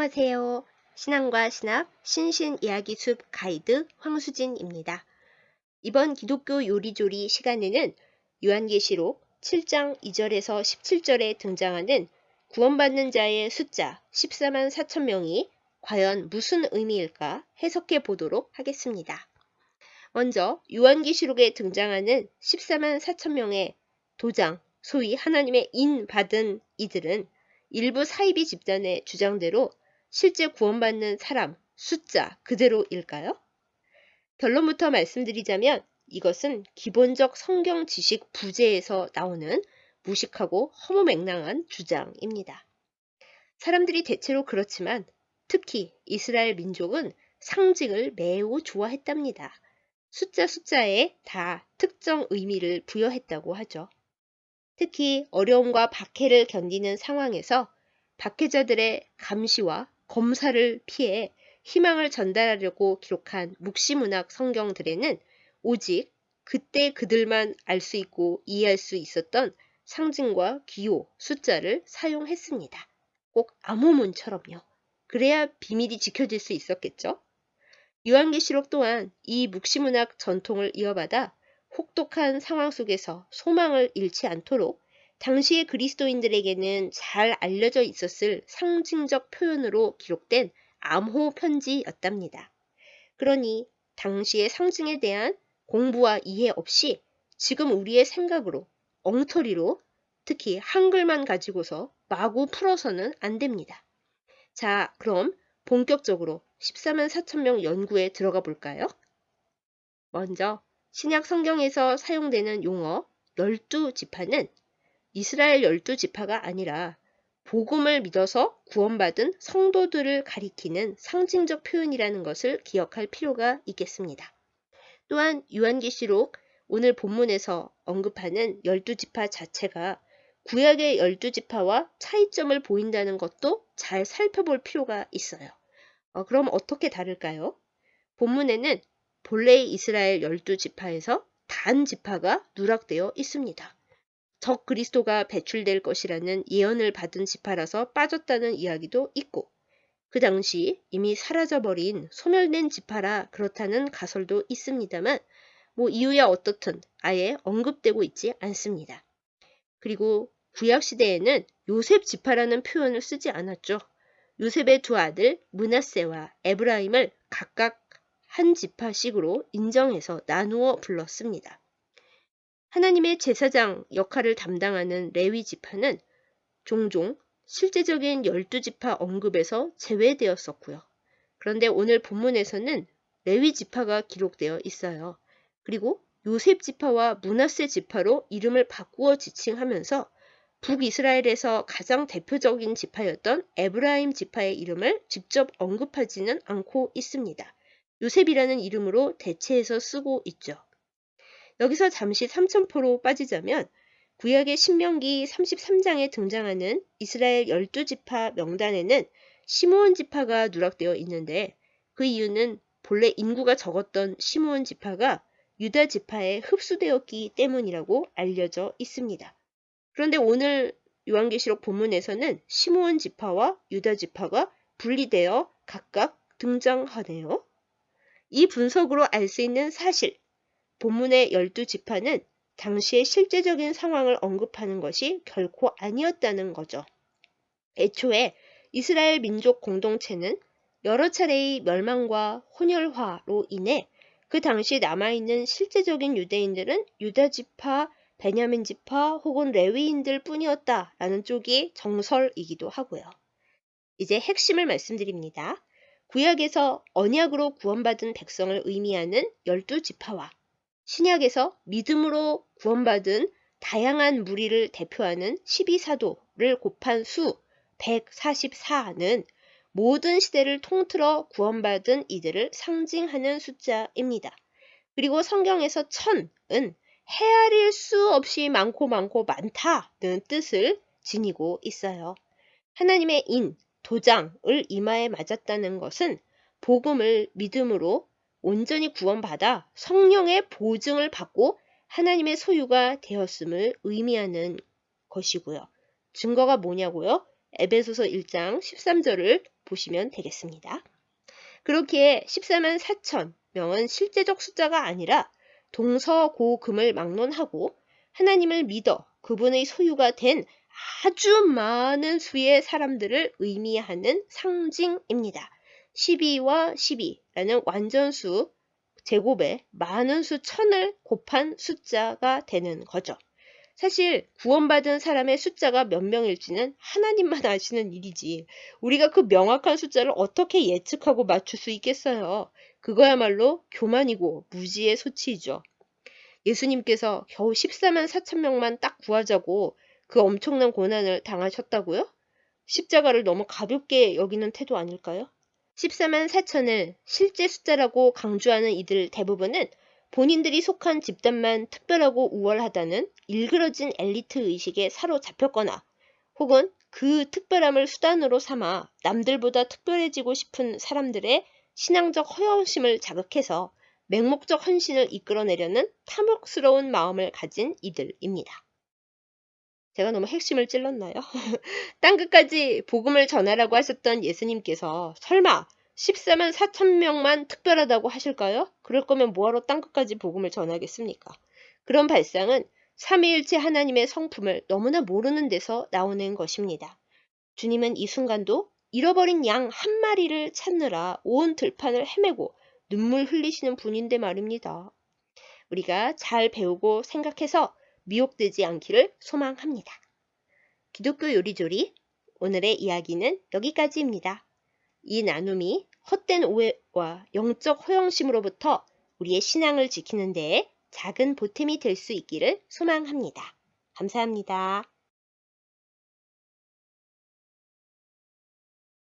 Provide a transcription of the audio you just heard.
안녕하세요. 신앙과 신학 신신 이야기 숲 가이드 황수진입니다. 이번 기독교 요리조리 시간에는 요한계시록 7장 2절에서 17절에 등장하는 구원받는 자의 숫자 14만 4천 명이 과연 무슨 의미일까 해석해 보도록 하겠습니다. 먼저 요한계시록에 등장하는 14만 4천 명의 도장, 소위 하나님의 인 받은 이들은 일부 사이비 집단의 주장대로 실제 구원받는 사람 숫자 그대로일까요? 결론부터 말씀드리자면 이것은 기본적 성경 지식 부재에서 나오는 무식하고 허무맹랑한 주장입니다. 사람들이 대체로 그렇지만 특히 이스라엘 민족은 상징을 매우 좋아했답니다. 숫자 숫자에 다 특정 의미를 부여했다고 하죠. 특히 어려움과 박해를 견디는 상황에서 박해자들의 감시와 검사를 피해 희망을 전달하려고 기록한 묵시문학 성경들에는 오직 그때 그들만 알 수 있고 이해할 수 있었던 상징과 기호, 숫자를 사용했습니다. 꼭 암호문처럼요. 그래야 비밀이 지켜질 수 있었겠죠? 요한계시록 또한 이 묵시문학 전통을 이어받아 혹독한 상황 속에서 소망을 잃지 않도록 당시의 그리스도인들에게는 잘 알려져 있었을 상징적 표현으로 기록된 암호 편지였답니다. 그러니 당시의 상징에 대한 공부와 이해 없이 지금 우리의 생각으로 엉터리로 특히 한글만 가지고서 마구 풀어서는 안 됩니다. 자, 그럼 본격적으로 14만 4천 명 연구에 들어가 볼까요? 먼저 신약 성경에서 사용되는 용어 열두 지파는 이스라엘 열두 지파가 아니라 복음을 믿어서 구원받은 성도들을 가리키는 상징적 표현이라는 것을 기억할 필요가 있겠습니다. 또한 요한계시록 오늘 본문에서 언급하는 열두 지파 자체가 구약의 열두 지파와 차이점을 보인다는 것도 잘 살펴볼 필요가 있어요. 어, 그럼 어떻게 다를까요? 본문에는 본래 이스라엘 열두 지파에서 단 지파가 누락되어 있습니다. 적 그리스도가 배출될 것이라는 예언을 받은 지파라서 빠졌다는 이야기도 있고 그 당시 이미 사라져버린 소멸된 지파라 그렇다는 가설도 있습니다만 뭐 이유야 어떻든 아예 언급되고 있지 않습니다. 그리고 구약 시대에는 요셉 지파라는 표현을 쓰지 않았죠. 요셉의 두 아들 문하세와 에브라임을 각각 한 지파씩으로 인정해서 나누어 불렀습니다. 하나님의 제사장 역할을 담당하는 레위 지파는 종종 실제적인 열두 지파 언급에서 제외되었었고요. 그런데 오늘 본문에서는 레위 지파가 기록되어 있어요. 그리고 요셉 지파와 문하세 지파로 이름을 바꾸어 지칭하면서 북이스라엘에서 가장 대표적인 지파였던 에브라임 지파의 이름을 직접 언급하지는 않고 있습니다. 요셉이라는 이름으로 대체해서 쓰고 있죠. 여기서 잠시 삼천포로 빠지자면 구약의 신명기 33장에 등장하는 이스라엘 12지파 명단에는 시므온 지파가 누락되어 있는데 그 이유는 본래 인구가 적었던 시므온 지파가 유다 지파에 흡수되었기 때문이라고 알려져 있습니다. 그런데 오늘 요한계시록 본문에서는 시므온 지파와 유다 지파가 분리되어 각각 등장하네요. 이 분석으로 알 수 있는 사실, 본문의 열두 지파는 당시의 실제적인 상황을 언급하는 것이 결코 아니었다는 거죠. 애초에 이스라엘 민족 공동체는 여러 차례의 멸망과 혼혈화로 인해 그 당시 남아있는 실제적인 유대인들은 유다 지파, 베냐민 지파 혹은 레위인들 뿐이었다라는 쪽이 정설이기도 하고요. 이제 핵심을 말씀드립니다. 구약에서 언약으로 구원받은 백성을 의미하는 열두 지파와 신약에서 믿음으로 구원받은 다양한 무리를 대표하는 12사도를 곱한 수 144는 모든 시대를 통틀어 구원받은 이들을 상징하는 숫자입니다. 그리고 성경에서 천은 헤아릴 수 없이 많고 많고 많다는 뜻을 지니고 있어요. 하나님의 인, 도장을 이마에 맞았다는 것은 복음을 믿음으로 온전히 구원받아 성령의 보증을 받고 하나님의 소유가 되었음을 의미하는 것이고요. 증거가 뭐냐고요? 에베소서 1장 13절을 보시면 되겠습니다. 그렇기에 14만 4천 명은 실제적 숫자가 아니라 동서고금을 막론하고 하나님을 믿어 그분의 소유가 된 아주 많은 수의 사람들을 의미하는 상징입니다. 12와 12라는 완전수 제곱에 많은 수 천을 곱한 숫자가 되는 거죠. 사실 구원받은 사람의 숫자가 몇 명일지는 하나님만 아시는 일이지 우리가 그 명확한 숫자를 어떻게 예측하고 맞출 수 있겠어요. 그거야말로 교만이고 무지의 소치이죠. 예수님께서 겨우 14만 4천 명만 딱 구하자고 그 엄청난 고난을 당하셨다고요? 십자가를 너무 가볍게 여기는 태도 아닐까요? 14만 4천을 실제 숫자라고 강조하는 이들 대부분은 본인들이 속한 집단만 특별하고 우월하다는 일그러진 엘리트 의식에 사로잡혔거나 혹은 그 특별함을 수단으로 삼아 남들보다 특별해지고 싶은 사람들의 신앙적 허영심을 자극해서 맹목적 헌신을 이끌어내려는 탐욕스러운 마음을 가진 이들입니다. 제가 너무 핵심을 찔렀나요? 땅 끝까지 복음을 전하라고 하셨던 예수님께서 설마 14만 4천 명만 특별하다고 하실까요? 그럴 거면 뭐하러 땅 끝까지 복음을 전하겠습니까? 그런 발상은 삼위일체 하나님의 성품을 너무나 모르는 데서 나오는 것입니다. 주님은 이 순간도 잃어버린 양 한 마리를 찾느라 온 들판을 헤매고 눈물 흘리시는 분인데 말입니다. 우리가 잘 배우고 생각해서 미혹되지 않기를 소망합니다. 기독교 요리조리 오늘의 이야기는 여기까지입니다. 이 나눔이 헛된 오해와 영적 허영심으로부터 우리의 신앙을 지키는 데에 작은 보탬이 될 수 있기를 소망합니다. 감사합니다.